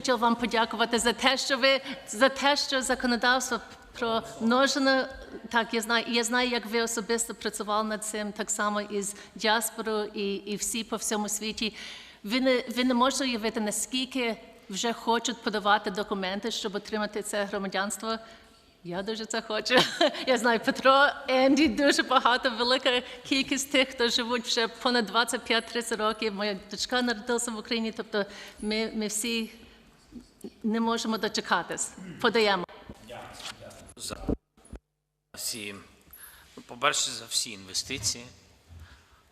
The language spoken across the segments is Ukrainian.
Хотіла вам подякувати за те, що ви за те, що законодавство про множину, так я знаю, я знаю, як ви особисто працювали над цим так само із діаспорою і, і всі по всьому світі. Ви не ви не можете уявити, наскільки вже хочуть подавати документи, щоб отримати це громадянство. Я дуже це хочу. Я знаю Петро, Енді, дуже багато, велика кількість тих, хто живуть вже понад 25-30 років. Моя дочка народилася в Україні, тобто ми, ми всі не можемо дочекатись. Подаємо. за всі, ну, по-перше, за всі інвестиції.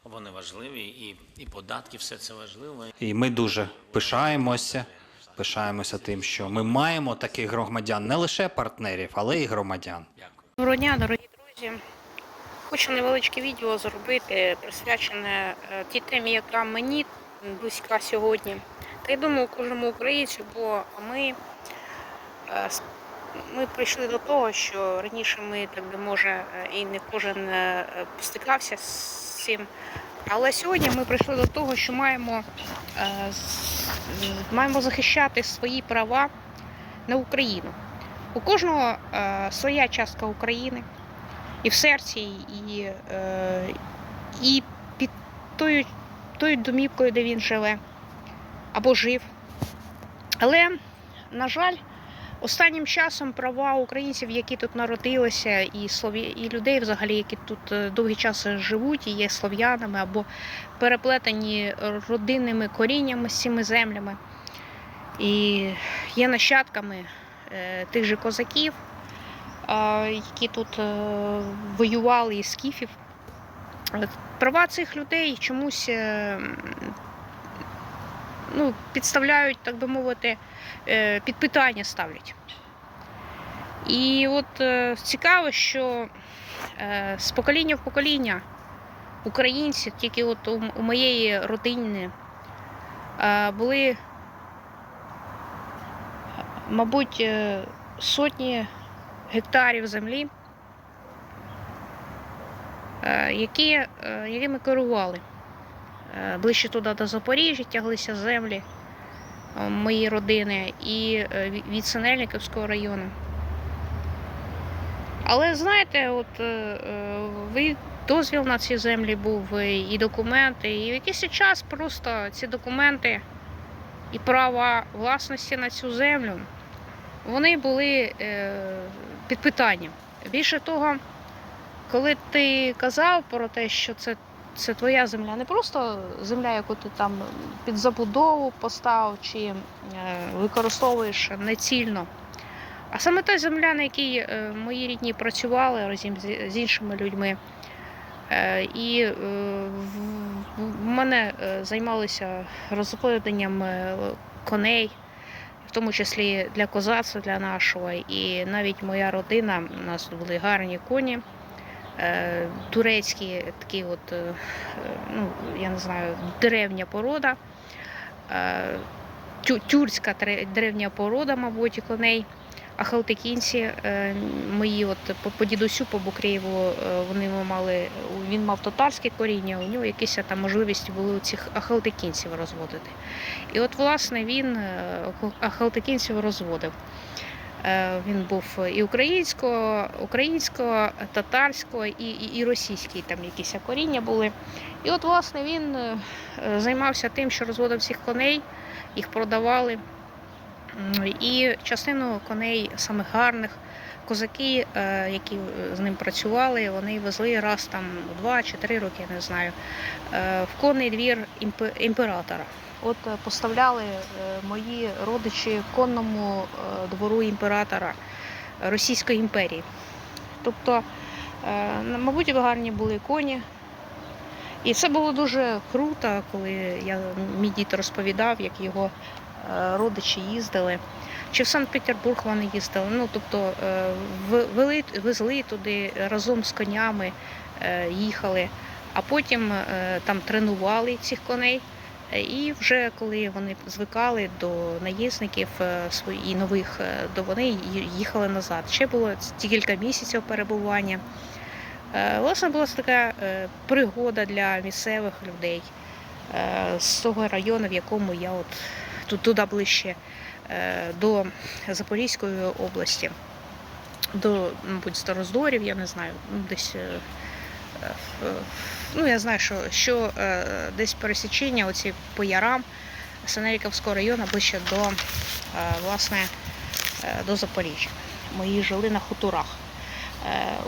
Вони важливі, і, і податки, все це важливо. І ми дуже пишаємося, пишаємося тим, що ми маємо таких громадян, не лише партнерів, але й громадян. Доброго дня, дорогі друзі. Хочу невеличке відео зробити, присвячене е, тій темі, яка мені близька сьогодні. Та я думаю, кожному українцю, бо ми, е, ми прийшли до того, що раніше ми, так би може, і не кожен е, стикався з цим. Але сьогодні ми прийшли до того, що маємо, е, маємо захищати свої права на Україну. У кожного своя частка України і в серці, і, і під тою, тою домівкою, де він живе або жив. Але, на жаль, останнім часом права українців, які тут народилися, і слові... і людей, взагалі, які тут е, довгий час живуть, і є слов'янами або переплетені родинними коріннями з цими землями, і є нащадками е, тих же козаків, які тут е, воювали із скіфів. Права цих людей чомусь ну, підставляють, так би мовити, е, під питання ставлять. І от е, цікаво, що е, з покоління в покоління українці, тільки от у, моєї родини, були, мабуть, сотні гектарів землі, які, якими керували. Е, Ближче туди до Запоріжжя тяглися землі е, моєї родини і е, від Синельниківського району. Але знаєте, от ви дозвіл на ці землі був і документи, і в якийсь час просто ці документи і права власності на цю землю вони були під питанням. Більше того, коли ти казав про те, що це, це твоя земля, не просто земля, яку ти там під забудову поставив чи е, використовуєш нецільно, а саме та земля, на якій е, мої рідні працювали разом з, іншими людьми. Е, І в- мене займалися розведенням е, коней, в тому числі для козацтва, для нашого. І навіть моя родина, у нас були гарні коні. Е, Турецькі, такі от, е, ну, я не знаю, древня порода, е, тю- тюркська древня порода, мабуть, коней. А халтикінці мої, от по, дідусю, по Букреєву, вони мали, він мав татарське коріння, у нього якісь там можливості були цих ахалтикінців розводити. І от, власне, він ахалтикінців розводив. Е, Він був і українського, українського, татарського, і, і, і російські там якісь коріння були. І от, власне, він е, займався тим, що розводив всіх коней, їх продавали. І частину коней самих гарних, козаки, е, які з ним працювали, вони везли раз там два чи три роки, я не знаю, в конний двір імпе- імператора. От е, поставляли е, мої родичі конному е, двору імператора Російської імперії. Тобто, мабуть, гарні були коні. І це було дуже круто, коли я, мій дід розповідав, як його родичі їздили. Чи в Санкт-Петербург вони їздили. Ну, тобто вели, везли туди разом з конями, їхали, а потім там тренували цих коней. І вже коли вони звикали до наїзників е, свої- і нових, е, то вони їхали назад. Ще було кілька місяців перебування. Е, Власне, була така пригода для місцевих людей з того району, в якому я от тут туди ближче до Запорізької області, до, мабуть, Староздорів, я не знаю, ну, десь. Е, Ну, я знаю, що, що е, десь пересічення оці по ярам Синельковського району ближче до, е, власне, до Запоріжжя. Мої жили на хуторах.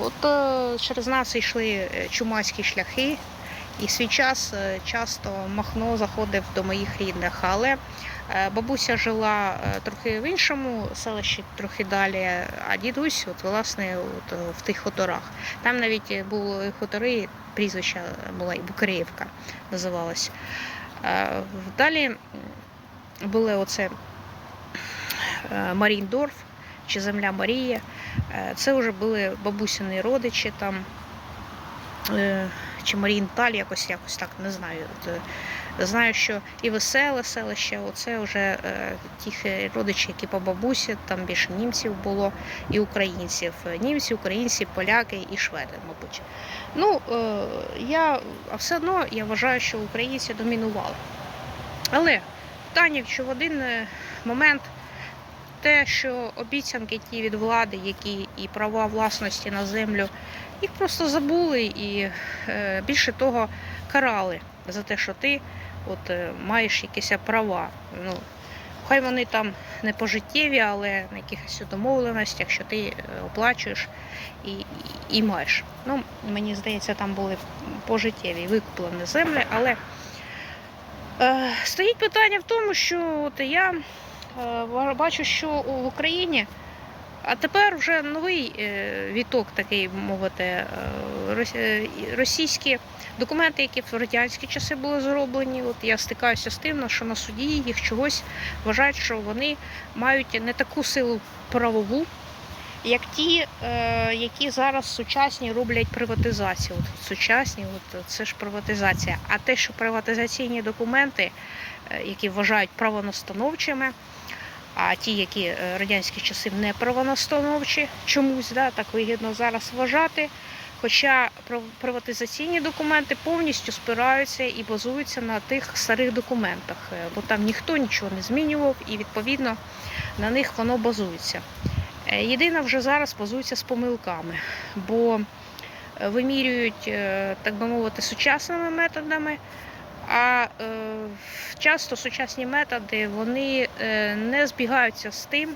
От через нас йшли чумацькі шляхи, і свій час часто Махно заходив до моїх рідних. Але бабуся жила е, трохи в іншому селищі, трохи далі, а дідусь, от, власне, от, е, в тих хуторах. Там навіть були хутори, прізвища була і Букреївка називалась. Е, Далі були оце е, Маріндорф чи Земля Марія. Е, Це вже були бабусіни родичі там, е, чи Марієнталь, якось якось так, не знаю. От, е, Знаю, що і веселе селище, оце вже е, ті родичі, які по бабусі, там більше німців було і українців. Е, Німці, українці, поляки і шведи, мабуть. Ну, е, я а все одно я вважаю, що українці домінували. Але питання, що в один е, момент те, що обіцянки ті від влади, які і права власності на землю, їх просто забули і е, більше того карали за те, що ти от, е, маєш якісь права. Ну, хай вони там не пожиттєві, але на якихось домовленостях, що ти е, оплачуєш і, і, маєш. Ну, мені здається, там були пожиттєві викуплені землі, але е, стоїть питання в тому, що от я е, бачу, що в Україні, а тепер вже новий е, віток, такий мовити, е, е, російські документи, які в радянські часи були зроблені. От я стикаюся з тим, що на суді їх чогось вважають, що вони мають не таку силу правову, як ті, які зараз сучасні роблять приватизацію. От сучасні, от це ж приватизація. А те, що приватизаційні документи, які вважають правонастановчими, а ті, які е, радянські часи не правонастановчі, чомусь да, так вигідно зараз вважати. Хоча приватизаційні документи повністю спираються і базуються на тих старих документах, е, бо там ніхто нічого не змінював, і відповідно на них воно базується. Е, Єдине вже зараз базується з помилками, бо вимірюють, так би мовити, сучасними методами, а е, часто сучасні методи вони е, не збігаються з тим,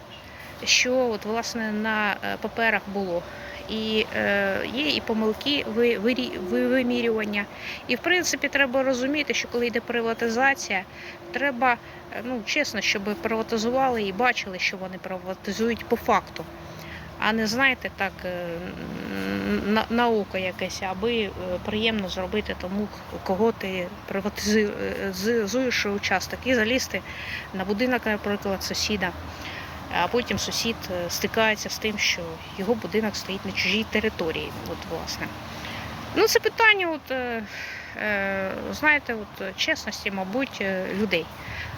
що от, власне, на е, паперах було. І е, є і помилки ви- вимірювання. І в принципі треба розуміти, що коли йде приватизація, треба е, ну, чесно, щоб приватизували і бачили, що вони приватизують по факту. А не знаєте, так е, на, на око якесь, аби е, приємно зробити тому, кого ти приватизуєш участок, і залізти на будинок, наприклад, сусіда. А потім сусід е, стикається з тим, що його будинок стоїть на чужій території. От, власне. Ну, це питання, от, е, е, знаєте, от, е, чесності, мабуть, е, людей.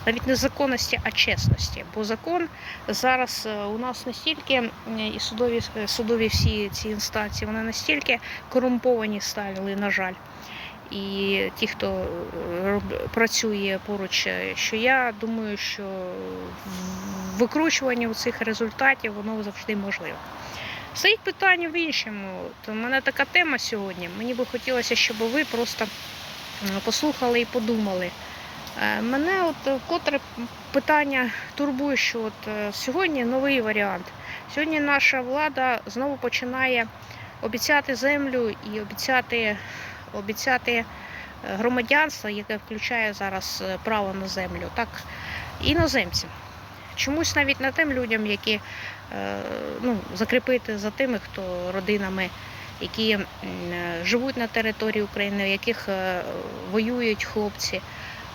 Навіть не законності, а чесності. Бо закон зараз е, у нас настільки і судові, е, судові всі ці інстанції, вони настільки корумповані стали, на жаль. І ті, хто е, працює поруч, е, що я думаю, що викручування цих результатів воно завжди можливе. Стоїть питання в іншому. У мене така тема сьогодні. Мені би хотілося, щоб ви просто послухали і подумали. Е, Мене от е, вкотре питання турбує, що от е, сьогодні новий варіант. Сьогодні наша влада знову починає обіцяти землю і обіцяти, обіцяти е, громадянство, яке включає зараз право на землю, так іноземцям. Чомусь навіть не тим людям, які ну, закріпити за тими, хто родинами, які е, живуть на території України, в яких е, воюють хлопці.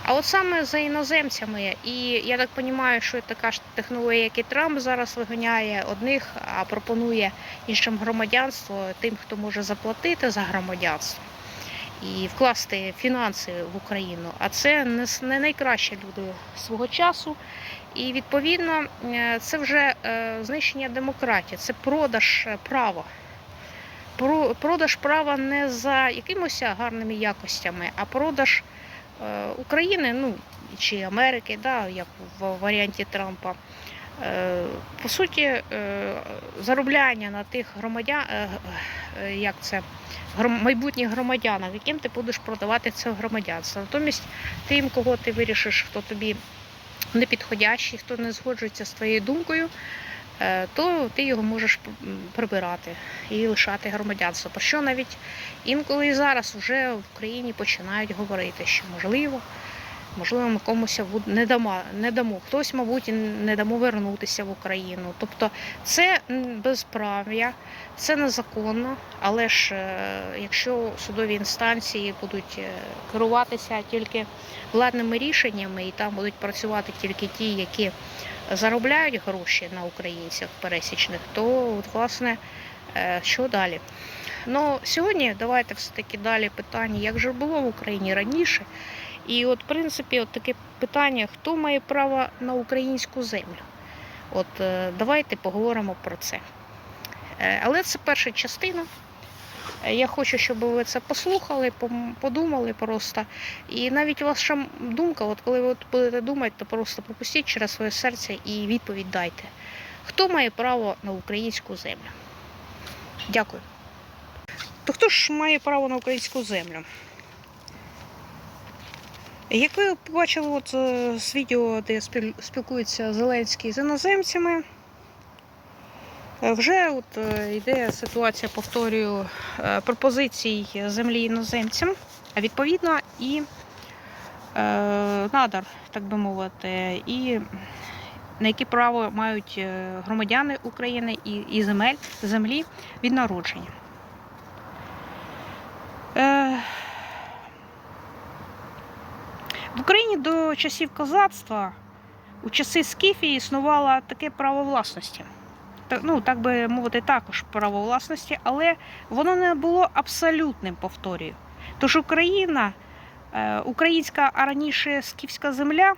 А от саме за іноземцями, і я так розумію, що така ж технологія, як Трамп зараз виганяє одних, а пропонує іншим громадянство тим, хто може заплатити за громадянство і вкласти фінанси в Україну. А це не найкращі люди свого часу. І відповідно е, це вже е, знищення демократії, це продаж е, права. Продаж права не за якимось гарними якостями, а продаж України, ну чи Америки, да, як в варіанті Трампа, По суті, заробляння на тих громадян, як це, майбутніх громадянах, яким ти будеш продавати це громадянство. Натомість тим, кого ти вирішиш, хто тобі не підходящий, хто не згоджується з твоєю думкою, е, то ти його можеш прибирати і лишати громадянство. Про що навіть інколи і зараз вже в Україні починають говорити, що можливо. Можливо, ми комусь не дамо, не дамо. Хтось, мабуть, не дамо вернутися в Україну. Тобто це безправ'я, це незаконно, але ж е, якщо судові інстанції будуть е, керуватися тільки владними рішеннями, і там будуть працювати тільки ті, які заробляють гроші на українцях пересічних, то от, власне е, що далі? Ну сьогодні давайте все-таки далі питання, як же було в Україні раніше. І от, в принципі, от таке питання: хто має право на українську землю? От е, давайте поговоримо про це. Е, Але це перша частина. Е, Я хочу, щоб ви це послухали, подумали просто. І навіть ваша думка, от коли ви будете думати, то просто пропустіть через своє серце і відповідь дайте. Хто має право на українську землю? Дякую. То хто ж має право на українську землю? Як ви побачили от, е, з відео, де спіл- спілкується Зеленський з іноземцями, е, вже от е, йде ситуація, повторюю, пропозицій землі іноземцям, а відповідно і надар, так би мовити, і на які право мають громадяни України і земель, землі від народження. Е, в Україні до часів козацтва у часи Скіфії існувало таке право власності. Ну, так би мовити, також право власності, але воно не було абсолютним, повторюю. Тож Україна, е, українська, а раніше скіфська земля,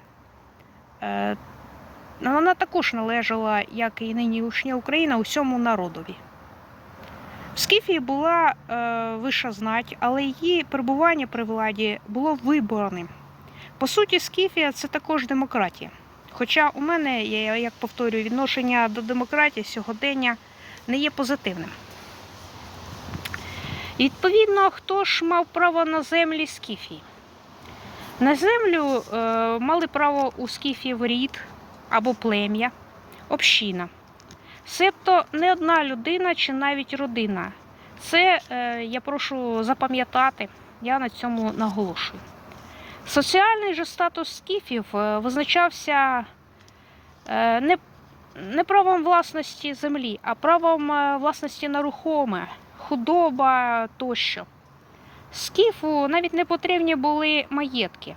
е, вона також належала, як і нинішня Україна, усьому народові. В Скіфії була е, вища знать, але її перебування при владі було виборним. По суті, Скіфія це також демократія. Хоча у мене, я як повторюю, відношення до демократії сьогодення не є позитивним. Відповідно, хто ж мав право на землі Скіфії? На землю е, мали право у Скіфів рід або плем'я, община. Себто не одна людина чи навіть родина. Це е, я прошу запам'ятати, я на цьому наголошую. Соціальний же статус скіфів е, визначався е, не, не правом власності землі, а правом е, власності на рухоме, худоба тощо. Скіфу навіть не потрібні були маєтки.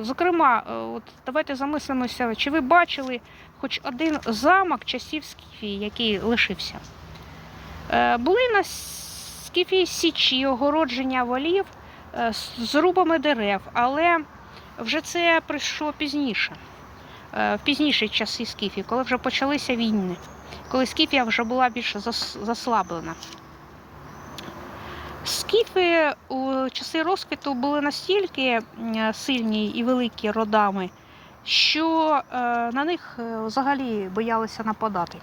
Зокрема, от давайте замислимося, чи ви бачили хоч один замок часів Скіфії, який лишився? Були на Скіфії січі, огородження валів е, з зрубами дерев, але вже це прийшло пізніше, е, в пізніші часи Скіфії, коли вже почалися війни, коли Скіфія вже була більше заслаблена. Скіфи у часи розквіту були настільки сильні і великі родами, що е, на них е, взагалі боялися нападати.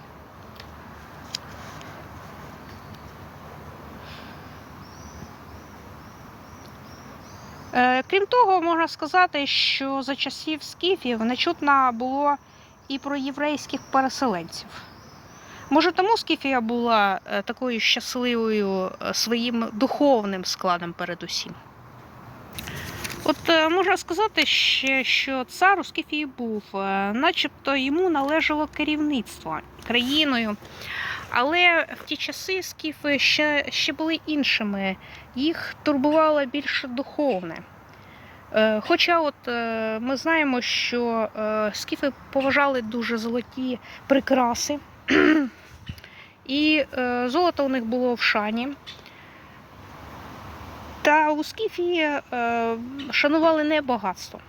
Крім того, можна сказати, що за часів скіфів не чутно було і про єврейських переселенців. Може, тому Скіфія була е, такою щасливою е, своїм духовним складом передусім. От е, можна сказати що цар у Скіфії був, е, начебто йому належало керівництво країною. Але в ті часи скіфи ще, ще були іншими, їх турбувало більше духовне. Е, Хоча от е, ми знаємо, що е, скіфи поважали дуже золоті прикраси, і золото у них було в шані. Та у скіфії шанували не багатство.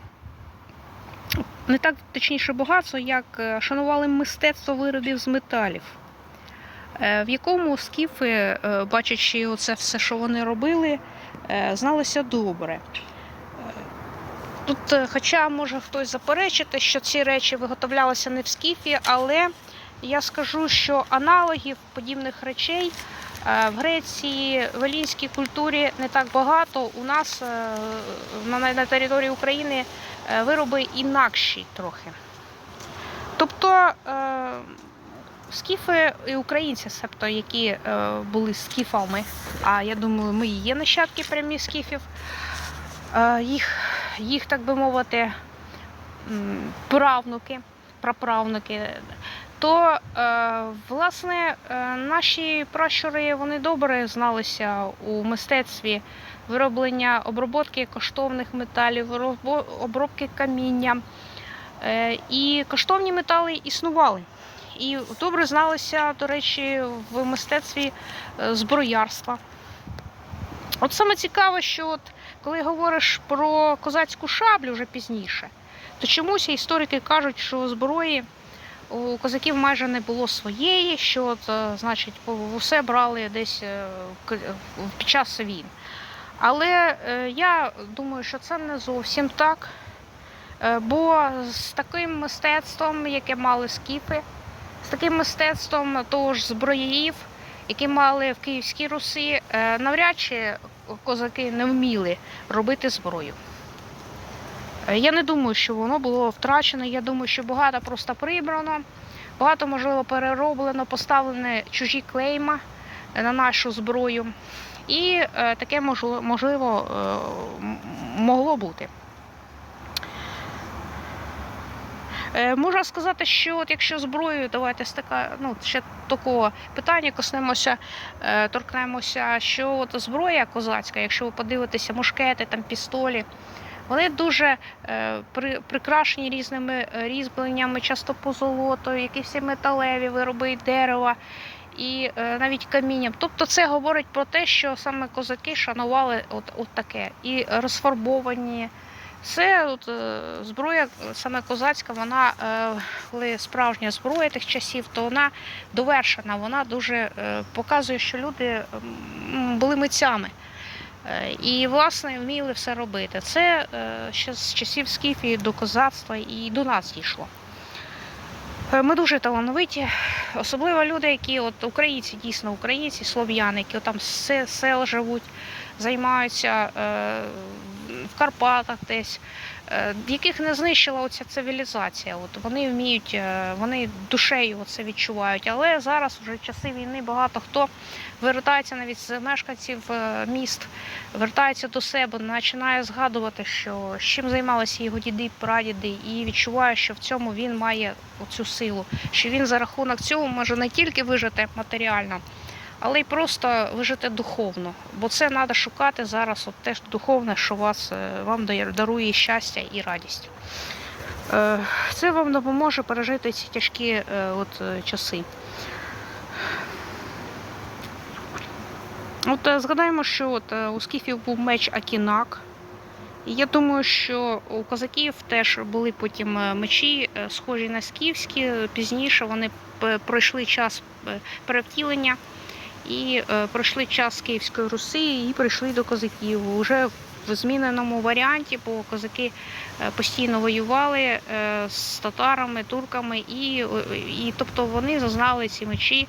Не так точніше багатство, як шанували мистецтво виробів з металів, в якому скіфи, е, бачачи оце все, що вони робили, е, зналися добре. Е, Тут, е, хоча може хтось заперечити, що ці речі виготовлялися не в скіфі, але я скажу, що аналогів подібних речей е, в Греції, в елінській культурі не так багато. У нас е, на, території України е, вироби інакші трохи. Тобто е, скіфи і українці, себто які е, були скіфами, а я думаю, ми і є нащадки прямі скіфів, е, їх, їх, так би мовити, правнуки, праправнуки, то е, власне наші пращури вони добре зналися у мистецтві вироблення обробки коштовних металів, обробки каміння. І коштовні метали існували. І добре зналися, до речі, в мистецтві е, зброярства. От саме цікаве, що от, коли говориш про козацьку шаблю вже пізніше, то чомусь історики кажуть, що зброї у козаків майже не було своєї, що от, е, значить, усе брали десь е, під час війн. Але я думаю, що це не зовсім так. Бо з таким мистецтвом, яке мали скіфи, з таким мистецтвом того ж зброїв, які мали в Київській Русі, е, навряд чи козаки не вміли робити зброю. Е, Я не думаю, що воно було втрачено. Я думаю, що багато просто прибрано, багато, можливо, перероблено, поставлені чужі клейма е, на нашу зброю. І таке можливо, могло бути. Е, Можна сказати, що от якщо зброєю, давайте з така, ну, ще такого питання коснемося, е, торкнемося, що от зброя козацька, якщо ви подивитеся, мушкети, там, пістолі, вони дуже е, при, прикрашені різними е, різьбленнями, часто позолотою, якісь металеві вироби дерева і е, навіть камінням. Тобто це говорить про те, що саме козаки шанували от, от таке. І розфарбовані. Це от, е, зброя, саме козацька, вона, е, коли справжня зброя тих часів, то вона довершена, вона дуже е, показує, що люди були митцями. І, власне, вміли все робити. Це ще з часів Скіфії до козацтва і до нас дійшло. Ми дуже талановиті, особливо люди, які от українці, дійсно українці, слов'яни, які там з се- сел живуть, займаються Карпатах десь, е, яких не знищила оця цивілізація. От вони вміють, е, вони душею це відчувають. Але зараз вже часи війни багато хто вертається навіть з мешканців е, міст, вертається до себе, починає згадувати, що з чим займалися його діди, прадіди, і відчуває, що в цьому він має оцю силу, що він за рахунок цього може не тільки вижити матеріально, але й просто вижити духовно. Бо це треба шукати зараз от те духовне, що вас, е, вам дарує щастя і радість. Е, Це вам допоможе пережити ці тяжкі е, от, часи. От згадаємо, що от, у скіфів був меч Акінак. І я думаю, що у козаків теж були потім мечі, схожі на скіфські. Пізніше вони пройшли час перевтілення і е, пройшли час Київської Руси і прийшли до козаків. Уже в зміненому варіанті, бо козаки е, постійно воювали е, з татарами, турками, і, і тобто вони зазнали ці мечі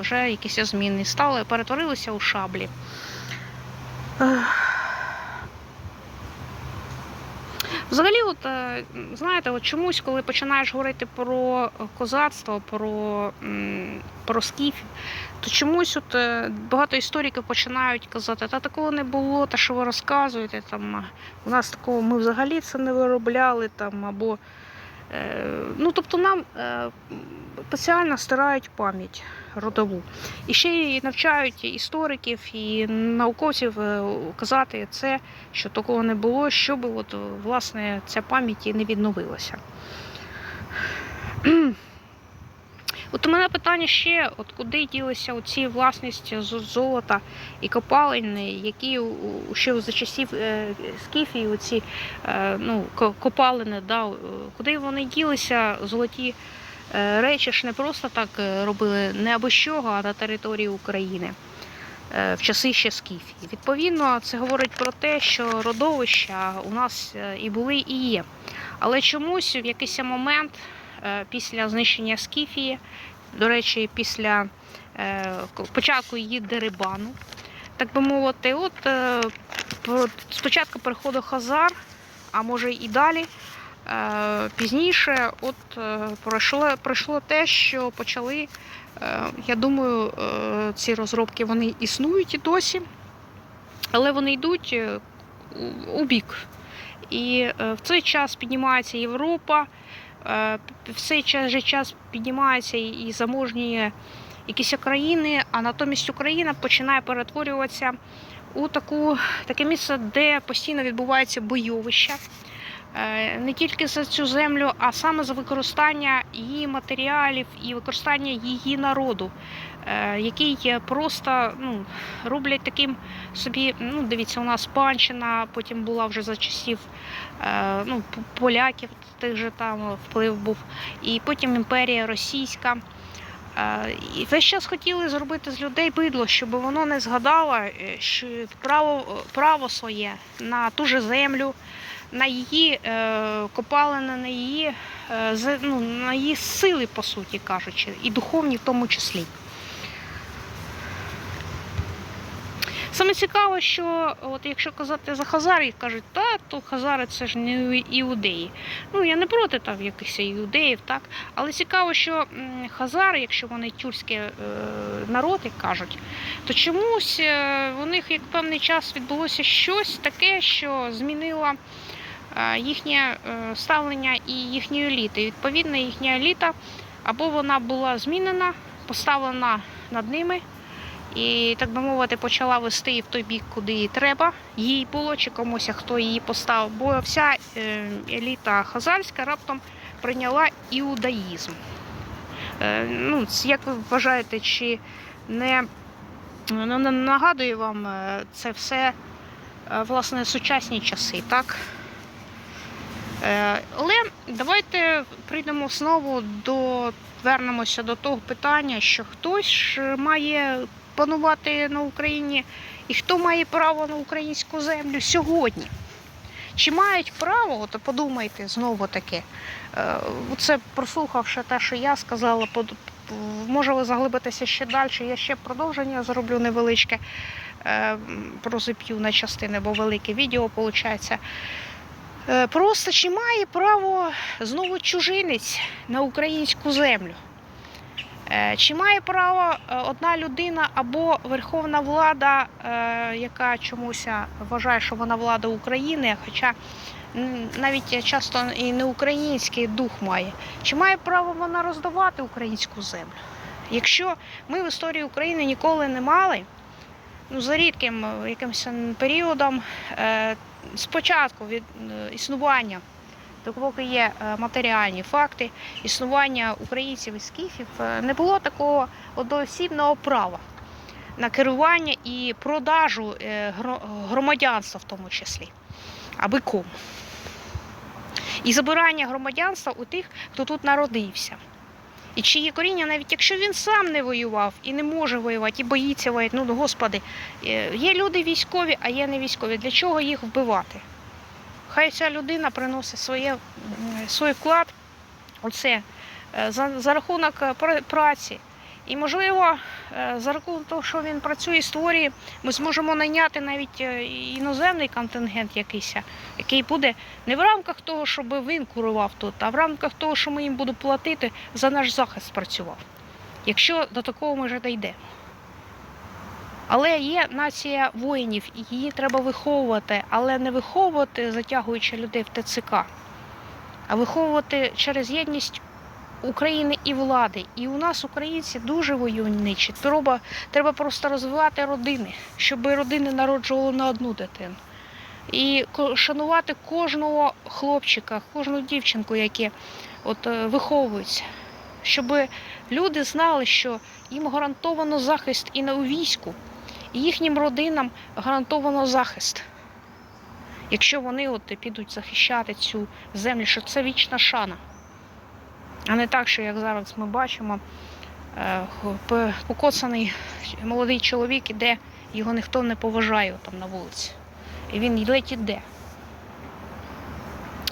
вже якісь зміни. Стали, перетворилися у шаблі. Взагалі, от, е, знаєте, от чомусь, коли починаєш говорити про козацтво, про, про скіфів, то чомусь от, е, багато істориків починають казати, та такого не було, та що ви розказуєте, там, у нас такого ми взагалі це не виробляли, там, або Е, Ну, тобто нам е, спеціально стирають пам'ять родову. І ще й навчають істориків і науковців е, казати це, що такого не було, щоб от, власне ця пам'ять і не відновилася. От у мене питання ще, от куди ділися оці власність золота і копалин, які ще за часів е, Скіфії, оці е, ну, копалини, да, е, куди вони ділися, золоті речі ж не просто так робили не або чого, а на території України. в часи ще скіфії. Відповідно, це говорить про те, що родовища у нас і були, і є. Але чомусь в якийсь момент після знищення скіфії, до речі, після е, початку її дерибану, так би мовити, от е, спочатку приходу Хазар, а може і далі. Е, Пізніше от е, пройшло, пройшло те, що почали, е, я думаю, е, ці розробки вони існують і досі, але вони йдуть е, у- бік. І е, в цей час піднімається Європа, е, в цей же час піднімаються і заможні якісь країни, а натомість Україна починає перетворюватися у таку, таке місце, де постійно відбувається бойовища. Е, Не тільки за цю землю, а саме за використання її матеріалів і використання її народу, який просто ну, роблять таким собі. Ну, дивіться, у нас панщина, потім була вже за часів е, ну, поляків, тих же там вплив був, і потім імперія російська. Е, І весь час хотіли зробити з людей бидло, щоб воно не згадало е, що право, право своє на ту же землю, на її е, копалини, на її, е, ну, на її сили, по суті кажучи, і духовні в тому числі. Саме цікаво, що от якщо казати за Хазарів, кажуть, та то Хазари це ж не іудеї. Ну я не проти там якихось іудеїв, так. Але цікаво, що Хазари, якщо вони тюркський е, народ, як кажуть, то чомусь е, у них як певний час відбулося щось таке, що змінило е, їхнє е, ставлення і їхньої еліти. І, Відповідно, їхня еліта або вона була змінена, поставлена над ними. І, так би мовити, почала вести її в той бік, куди їй треба, їй було чи комусь, хто її поставив. Бо вся е, еліта хазарська раптом прийняла іудаїзм. Е, ну, як ви вважаєте, чи не ну, не нагадує вам е, це все власне сучасні часи, так? Але давайте прийдемо знову до вернемося до того питання, що хтось має панувати на Україні, і хто має право на українську землю сьогодні. Чи мають право, от подумайте знову таки, е, це прослухавши те, що я сказала, може ви заглибитися ще далі, я ще продовження зроблю невеличке, е, розіп'ю на частини, бо велике відео виходить. Е, Просто чи має право знову чужинець на українську землю? Е, Чи має право е, одна людина або верховна влада, е, яка чомусь вважає, що вона влада України, хоча навіть часто і не український дух має, чи має право вона роздавати українську землю? Якщо ми в історії України ніколи не мали, ну за рідким якимось періодом, спочатку від існування, допоки є е, матеріальні факти, існування українців і скіфів, е, не було такого одноосібного права на керування і продажу е, громадянства в тому числі, аби кому. І забирання громадянства у тих, хто тут народився. І чиї коріння, навіть якщо він сам не воював і не може воювати, і боїться воювати, ну господи, є люди військові, а є не військові. Для чого їх вбивати? Хай ця людина приносить своє, свій вклад оце, е, за, за рахунок е, праці. І, можливо, е, за рахунок того, що він працює і створює, ми зможемо найняти навіть іноземний контингент якийсь, який буде не в рамках того, щоб він курував тут, а в рамках того, що ми їм будемо платити, за наш захист працював. Якщо до такого ми вже дійдемо. Але є нація воїнів, і її треба виховувати, але не виховувати, затягуючи людей в ТЦК, а виховувати через єдність України і влади. І у нас, українці, дуже войовничі. Треба, треба просто розвивати родини, щоб родини народжували на одну дитину. І шанувати кожного хлопчика, кожну дівчинку, які от, е, виховуються. Щоб люди знали, що їм гарантовано захист і на війську, їхнім родинам гарантовано захист. Якщо вони от підуть захищати цю землю, що це вічна шана. А не так, що як зараз ми бачимо, е, покоцаний молодий чоловік іде його ніхто не поважає там на вулиці. І він ледь іде.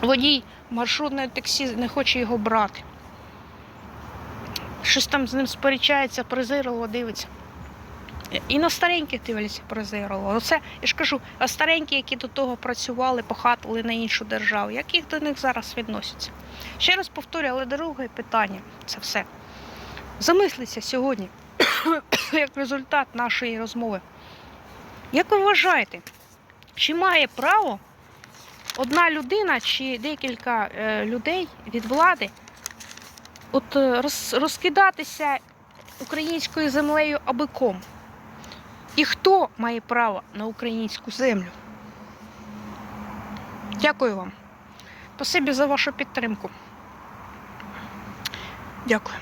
Водій маршрутної таксі не хоче його брати. Щось там з ним сперечається, презирливо дивиться. І на стареньких дивляться презирливо. Оце, я ж кажу, а старенькі, які до того працювали, похатили на іншу державу, як їх до них зараз відносяться? Ще раз повторюю, але друге питання це все. Замисліться сьогодні, як результат нашої розмови. Як ви вважаєте, чи має право одна людина чи декілька е, людей від влади от е, роз, розкидатися українською землею абиком? І хто має право на українську землю? Дякую вам. Спасибі за вашу підтримку. Дякую.